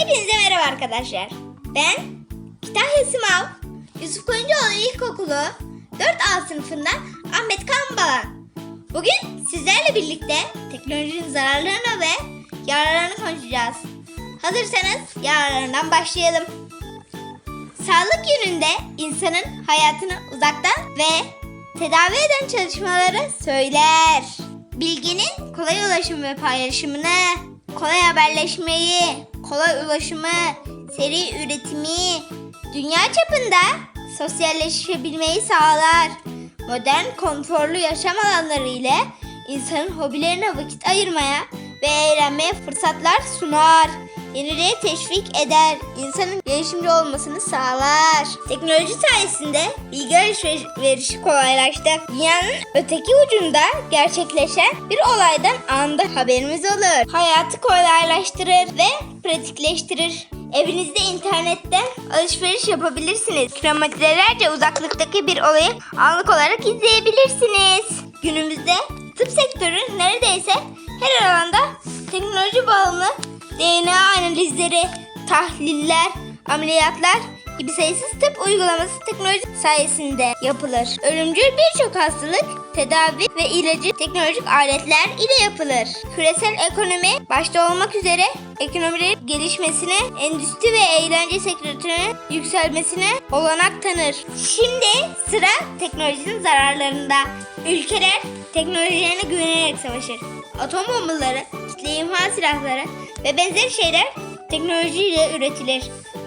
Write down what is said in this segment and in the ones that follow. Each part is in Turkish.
Hepinize merhaba arkadaşlar. Ben Kütahya Sımav, Yusuf Koyuncuoğlu İlkokulu 4A sınıfından Ahmet Kambalan. Bugün sizlerle birlikte teknolojinin zararlarını ve yararlarını konuşacağız. Hazırsanız yararlarından başlayalım. Sağlık yönünde insanın hayatını uzaktan ve tedavi eden çalışmaları söyler. Bilginin kolay ulaşım ve paylaşımını, kolay haberleşmeyi, kolay ulaşımı, seri üretimi, dünya çapında sosyalleşebilmeyi sağlar. Modern, konforlu yaşam alanları ile insanın hobilerine vakit ayırmaya ve eğlenmeye fırsatlar sunar. Yeniliğe teşvik eder, insanın gelişimci olmasını sağlar. Teknoloji sayesinde bilgi alışverişi kolaylaştı. Dünyanın öteki ucunda gerçekleşen bir olaydan anında haberimiz olur. Hayatı kolaylaştırır ve pratikleştirir. Evinizde internetten alışveriş yapabilirsiniz. Kilometrelerce uzaklıktaki bir olayı anlık olarak izleyebilirsiniz. Günümüzde tıp sektörü neredeyse her alanda teknoloji bağımlı DNA analizleri, tahliller, ameliyatlar gibi sayısız tıp uygulaması teknoloji sayesinde yapılır. Ölümcül birçok hastalık, tedavi ve ilacı teknolojik aletler ile yapılır. Küresel ekonomi başta olmak üzere ekonomilerin gelişmesine, endüstri ve eğlence sektörünün yükselmesine olanak tanır. Şimdi sıra teknolojinin zararlarında. Ülkeler teknolojilerine güvenerek savaşır. Atom bombaları, kitle imha silahları ve benzeri şeyler teknolojiyle üretilir.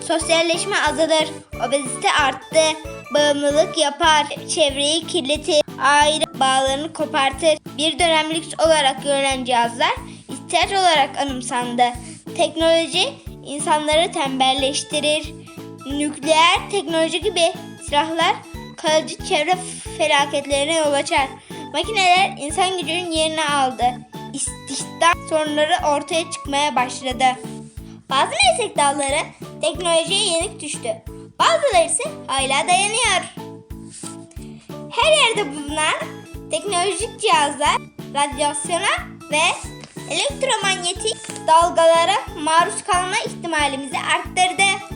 Sosyalleşme azalır, obezite arttı, bağımlılık yapar, çevreyi kirletir, aile bağlarını kopartır. Bir dönem lüks olarak görülen cihazlar ihtiyaç olarak anımsandı. Teknoloji insanları tembelleştirir. Nükleer teknoloji gibi silahlar kalıcı çevre felaketlerine yol açar. Makineler insan gücünün yerini aldı. İstihdam sorunları ortaya çıkmaya başladı. Bazı meslek dalları teknolojiye yenik düştü. Bazıları ise hala dayanıyor. Her yerde bulunan teknolojik cihazlar radyasyona ve elektromanyetik dalgalara maruz kalma ihtimalimizi arttırdı.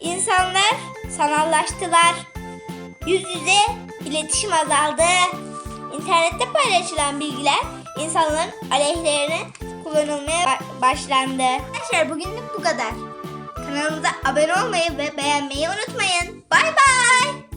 İnsanlar sanallaştılar. Yüz yüze iletişim azaldı. İnternette paylaşılan bilgiler insanların aleyhlerine kullanılmaya ba- başlandı. Arkadaşlar bugünlük bu kadar. Kanalımıza abone olmayı ve beğenmeyi unutmayın. Bay bay.